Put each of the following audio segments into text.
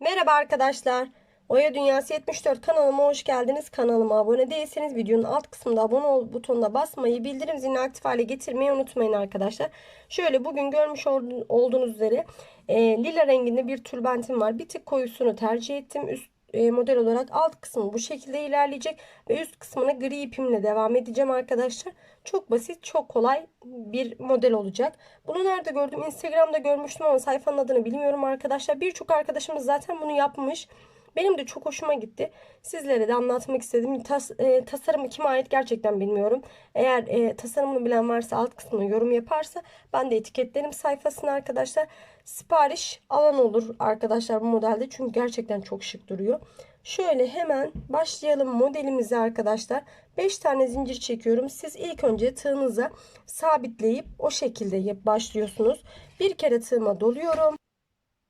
Merhaba arkadaşlar. Oya Dünyası 74 kanalıma hoş geldiniz. Kanalıma abone değilseniz videonun alt kısmında abone ol butonuna basmayı, bildirim zilini aktif hale getirmeyi unutmayın arkadaşlar. Şöyle bugün görmüş ol- olduğunuz üzere e, lila renginde bir tülbentim var. Bir tık koyusunu tercih ettim. Üst e, model olarak alt kısmı bu şekilde ilerleyecek ve üst kısmına gri ipimle devam edeceğim arkadaşlar. Çok basit, çok kolay bir model olacak. Bunu nerede gördüm? Instagram'da görmüştüm ama sayfanın adını bilmiyorum arkadaşlar. Birçok arkadaşımız zaten bunu yapmış. Benim de çok hoşuma gitti. Sizlere de anlatmak istedim. Tas, e, tasarımı kime ait gerçekten bilmiyorum. Eğer e, tasarımını bilen varsa alt kısmına yorum yaparsa ben de etiketlerim sayfasına arkadaşlar. Sipariş alan olur arkadaşlar bu modelde. Çünkü gerçekten çok şık duruyor. Şöyle hemen başlayalım modelimize arkadaşlar. 5 tane zincir çekiyorum. Siz ilk önce tığınıza sabitleyip o şekilde başlıyorsunuz. Bir kere tığıma doluyorum.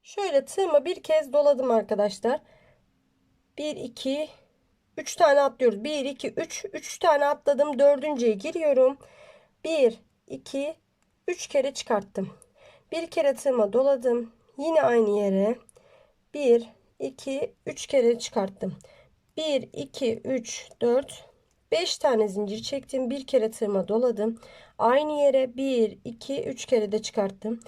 Şöyle tığıma bir kez doladım arkadaşlar. 1 2 3 tane atlıyoruz. 1 2 3 3 tane atladım. Dördüncüye giriyorum. 1 2 3 kere çıkarttım. Bir kere tığıma doladım. Yine aynı yere 1 2 3 kere çıkarttım. 1 2 3 4 5 tane zincir çektim. Bir kere tığıma doladım. Aynı yere 1 2 3 kere de çıkarttım.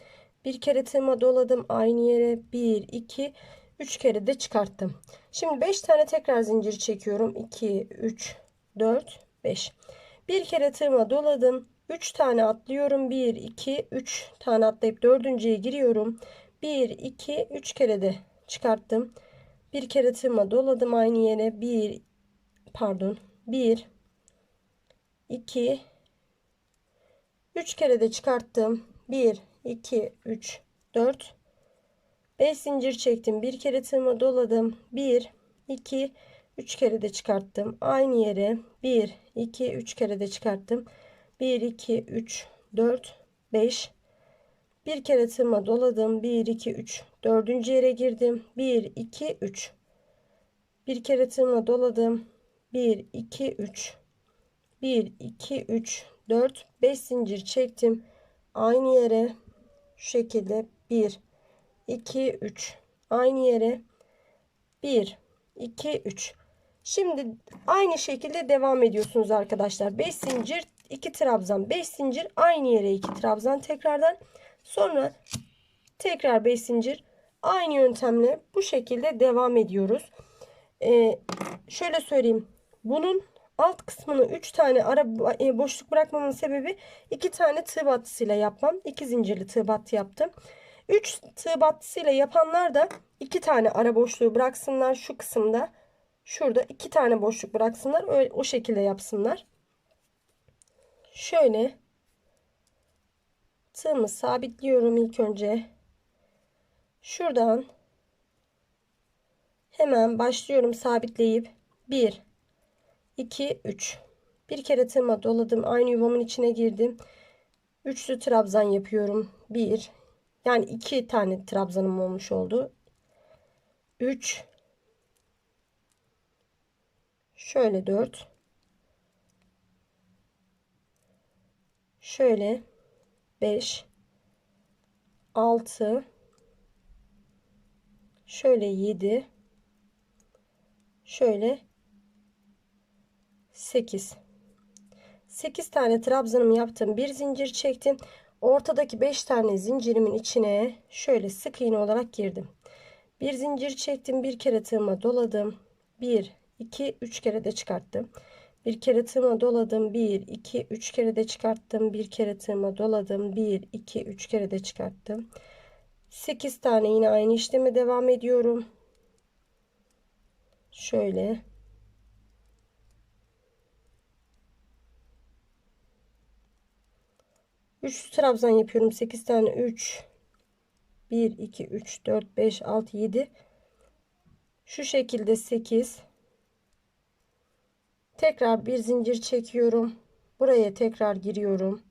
Bir kere tığıma doladım. Aynı yere 1 2 3 kere de çıkarttım. Şimdi 5 tane tekrar zincir çekiyorum. 2 3 4 5. Bir kere tığıma doladım. 3 tane atlıyorum. 1 2 3 tane atlayıp dördüncüye giriyorum. 1 2 3 kere de çıkarttım. Bir kere tığıma doladım aynı yere. 1 pardon. 1 2 3 kere de çıkarttım. 1 2 3 4 5 zincir çektim. Bir kere tığıma doladım. 1 2 3 kere de çıkarttım. Aynı yere 1 2 3 kere de çıkarttım. 1 2 3 4 5 bir kere tığıma doladım. 1 2 3 dördüncü yere girdim. 1 2 3 bir kere tığıma doladım. 1 2 3 1 2 3 4 5 zincir çektim. Aynı yere şu şekilde 1 2 3 aynı yere 1 2 3 Şimdi aynı şekilde devam ediyorsunuz arkadaşlar. 5 zincir 2 trabzan 5 zincir aynı yere 2 trabzan tekrardan sonra tekrar 5 zincir aynı yöntemle bu şekilde devam ediyoruz. Ee, şöyle söyleyeyim. Bunun alt kısmını 3 tane ara e, boşluk bırakmamın sebebi 2 tane tığ battısıyla yapmam. 2 zincirli tığ battı yaptım. 3 tığ battısıyla yapanlar da 2 tane ara boşluğu bıraksınlar şu kısımda. Şurada 2 tane boşluk bıraksınlar. Öyle, o şekilde yapsınlar. Şöyle tığımı sabitliyorum ilk önce. Şuradan hemen başlıyorum sabitleyip 1 2 3 bir kere tığıma doladım. Aynı yuvamın içine girdim. Üçlü trabzan yapıyorum. 1 yani iki tane trabzanım olmuş oldu. 3 şöyle 4 şöyle 5 6 şöyle 7 şöyle 8 8 tane trabzanımı yaptım. Bir zincir çektim ortadaki 5 tane zincirimin içine şöyle sık iğne olarak girdim. Bir zincir çektim bir kere tığıma doladım. 1 2 3 kere de çıkarttım. Bir kere tığıma doladım 1 2 3 kere de çıkarttım. Bir kere tığıma doladım 1 2 3 kere de çıkarttım. 8 tane yine aynı işleme devam ediyorum. Şöyle Üç trabzan yapıyorum. 8 tane 3 1 2 3 4 5 6 7 şu şekilde 8 tekrar bir zincir çekiyorum. Buraya tekrar giriyorum.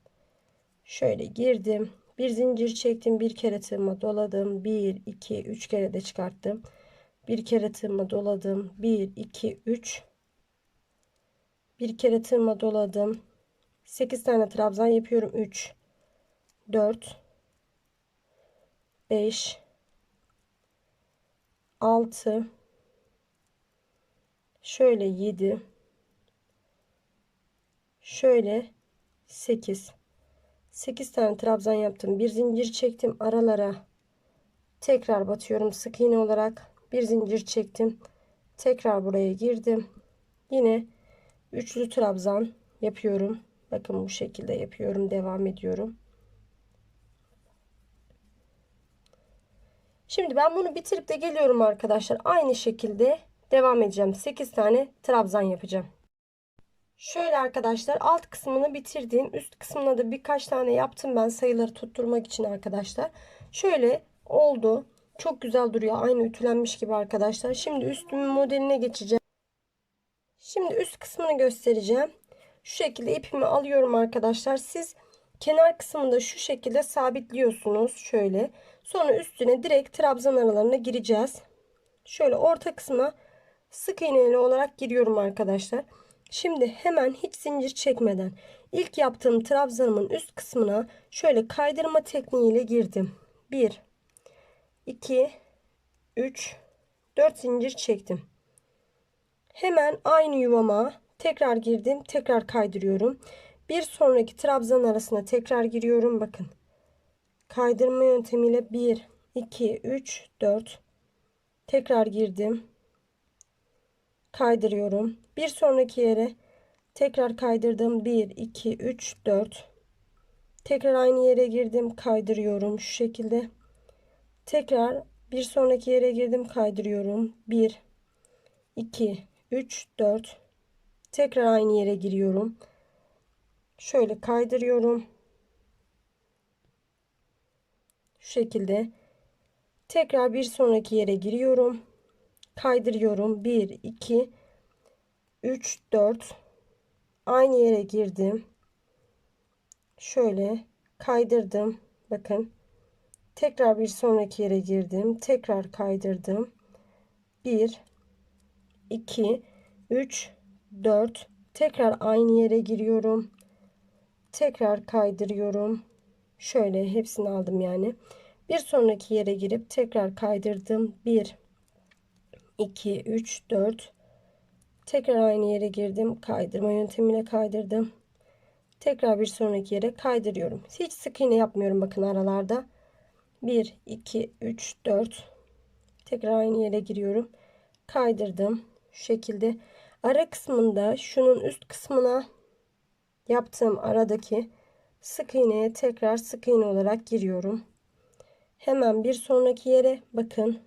Şöyle girdim. Bir zincir çektim. Bir kere tığıma doladım. 1 2 3 kere de çıkarttım. Bir kere tığıma doladım. 1 2 3 bir kere tığıma doladım. 8 tane trabzan yapıyorum. 3 4 5 6 şöyle 7 şöyle 8 8 tane trabzan yaptım. Bir zincir çektim aralara. Tekrar batıyorum sık iğne olarak. Bir zincir çektim. Tekrar buraya girdim. Yine üçlü trabzan yapıyorum. Bakın bu şekilde yapıyorum. Devam ediyorum. Şimdi ben bunu bitirip de geliyorum arkadaşlar. Aynı şekilde devam edeceğim. 8 tane trabzan yapacağım. Şöyle arkadaşlar alt kısmını bitirdim. Üst kısmına da birkaç tane yaptım ben sayıları tutturmak için arkadaşlar. Şöyle oldu. Çok güzel duruyor. Aynı ütülenmiş gibi arkadaşlar. Şimdi üstümün modeline geçeceğim. Şimdi üst kısmını göstereceğim. Şu şekilde ipimi alıyorum arkadaşlar. Siz kenar kısmında şu şekilde sabitliyorsunuz. Şöyle. Sonra üstüne direkt trabzan aralarına gireceğiz. Şöyle orta kısma sık iğneli olarak giriyorum arkadaşlar. Şimdi hemen hiç zincir çekmeden ilk yaptığım trabzanımın üst kısmına şöyle kaydırma tekniğiyle girdim. 1 2 3 4 zincir çektim. Hemen aynı yuvama tekrar girdim. Tekrar kaydırıyorum. Bir sonraki trabzan arasına tekrar giriyorum. Bakın. Kaydırma yöntemiyle 1 2 3 4 tekrar girdim. Kaydırıyorum. Bir sonraki yere tekrar kaydırdım. 1 2 3 4 tekrar aynı yere girdim. Kaydırıyorum şu şekilde. Tekrar bir sonraki yere girdim. Kaydırıyorum. 1 2 3 4 tekrar aynı yere giriyorum. Şöyle kaydırıyorum. Şu şekilde tekrar bir sonraki yere giriyorum. Kaydırıyorum. 1 2 3 4 aynı yere girdim. Şöyle kaydırdım. Bakın. Tekrar bir sonraki yere girdim. Tekrar kaydırdım. 1 2 3 4 tekrar aynı yere giriyorum. Tekrar kaydırıyorum. Şöyle hepsini aldım yani. Bir sonraki yere girip tekrar kaydırdım. 1 2 3 4 tekrar aynı yere girdim. Kaydırma yöntemiyle kaydırdım. Tekrar bir sonraki yere kaydırıyorum. Hiç sık iğne yapmıyorum bakın aralarda. 1 2 3 4 tekrar aynı yere giriyorum. Kaydırdım. Şu şekilde ara kısmında şunun üst kısmına yaptığım aradaki sık iğneye tekrar sık iğne olarak giriyorum. Hemen bir sonraki yere bakın.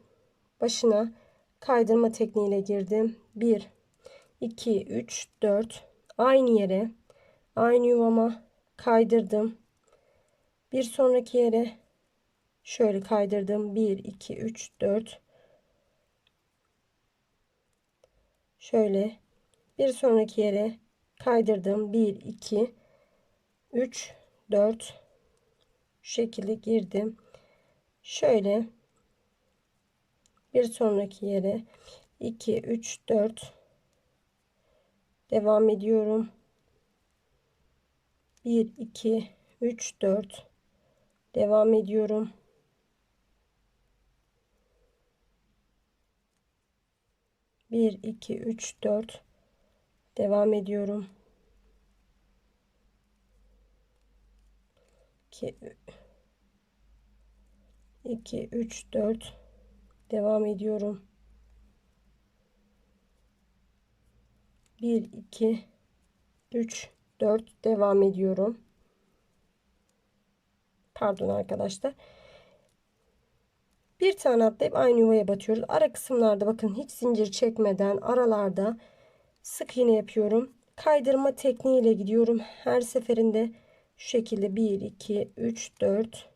Başına kaydırma tekniğiyle girdim. 1 2 3 4 aynı yere aynı yuvama kaydırdım. Bir sonraki yere şöyle kaydırdım. 1 2 3 4 şöyle bir sonraki yere kaydırdım 1 2 3 4 şu şekilde girdim. Şöyle bir sonraki yere 2 3 4 devam ediyorum. 1 2 3 4 devam ediyorum. 1 2 3 4 devam ediyorum. 2 2 3 4 devam ediyorum. 1 2 3 4 devam ediyorum. Pardon arkadaşlar. Bir tane atlayıp aynı yuvaya batıyoruz. Ara kısımlarda bakın hiç zincir çekmeden aralarda sık iğne yapıyorum. Kaydırma tekniğiyle gidiyorum. Her seferinde şu şekilde 1, 2, 3, 4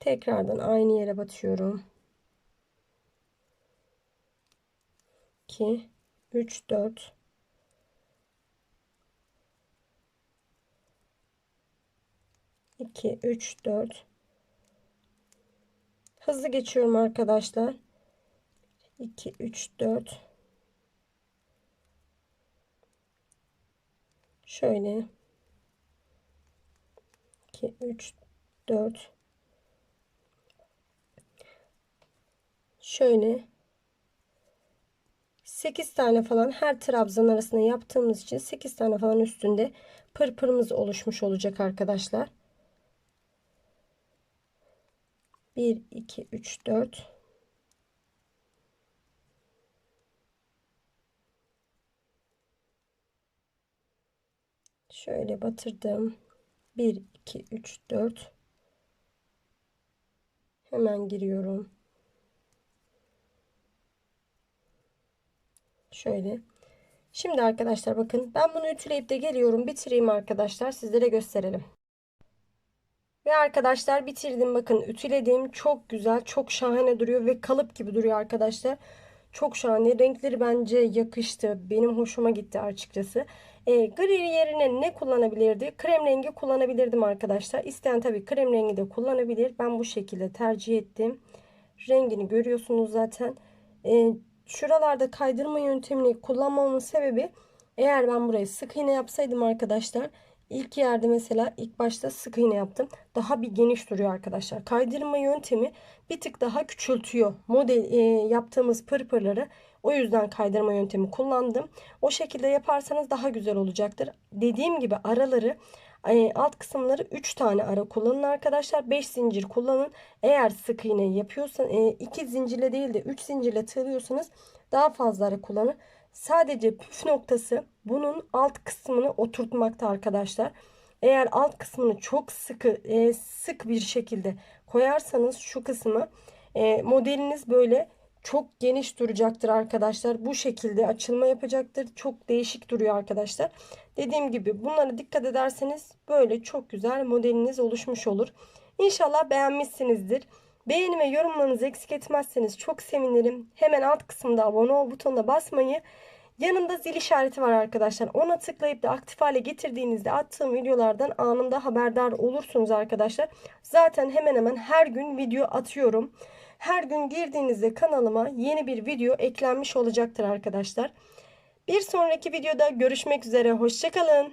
tekrardan aynı yere batıyorum. 2, 3, 4 2, 3, 4 Hızlı geçiyorum arkadaşlar. 2 3 4 Şöyle. 2 3 4 şöyle. 8 tane falan her trabzan arasında yaptığımız için 8 tane falan üstünde pırpırımız oluşmuş olacak arkadaşlar. 1 2 3 4 Şöyle batırdım. 1 2 3 4 Hemen giriyorum. Şöyle. Şimdi arkadaşlar bakın ben bunu ütüleyip de geliyorum. Bitireyim arkadaşlar. Sizlere gösterelim. Ve arkadaşlar bitirdim. Bakın ütüledim. Çok güzel. Çok şahane duruyor. Ve kalıp gibi duruyor arkadaşlar. Çok şahane. Renkleri bence yakıştı. Benim hoşuma gitti açıkçası. E, gri yerine ne kullanabilirdi? Krem rengi kullanabilirdim arkadaşlar. İsteyen tabii krem rengi de kullanabilir. Ben bu şekilde tercih ettim. Rengini görüyorsunuz zaten. E, şuralarda kaydırma yöntemini kullanmamın sebebi eğer ben burayı sık iğne yapsaydım arkadaşlar ilk yerde mesela ilk başta sık iğne yaptım. Daha bir geniş duruyor arkadaşlar. Kaydırma yöntemi bir tık daha küçültüyor model e, yaptığımız pırpırları. O yüzden kaydırma yöntemi kullandım. O şekilde yaparsanız daha güzel olacaktır. Dediğim gibi araları e, alt kısımları 3 tane ara kullanın arkadaşlar. 5 zincir kullanın. Eğer sık iğne yapıyorsan 2 zincirle değil de 3 zincirle tığlıyorsanız daha fazla ara kullanın. Sadece püf noktası bunun alt kısmını oturtmakta arkadaşlar. Eğer alt kısmını çok sıkı e, sık bir şekilde koyarsanız şu kısmı e, modeliniz böyle çok geniş duracaktır arkadaşlar. Bu şekilde açılma yapacaktır. Çok değişik duruyor arkadaşlar. Dediğim gibi bunlara dikkat ederseniz böyle çok güzel modeliniz oluşmuş olur. İnşallah beğenmişsinizdir. Beğeni ve yorumlarınızı eksik etmezseniz çok sevinirim. Hemen alt kısımda abone ol butonuna basmayı Yanında zil işareti var arkadaşlar. Ona tıklayıp da aktif hale getirdiğinizde attığım videolardan anında haberdar olursunuz arkadaşlar. Zaten hemen hemen her gün video atıyorum. Her gün girdiğinizde kanalıma yeni bir video eklenmiş olacaktır arkadaşlar. Bir sonraki videoda görüşmek üzere. Hoşçakalın.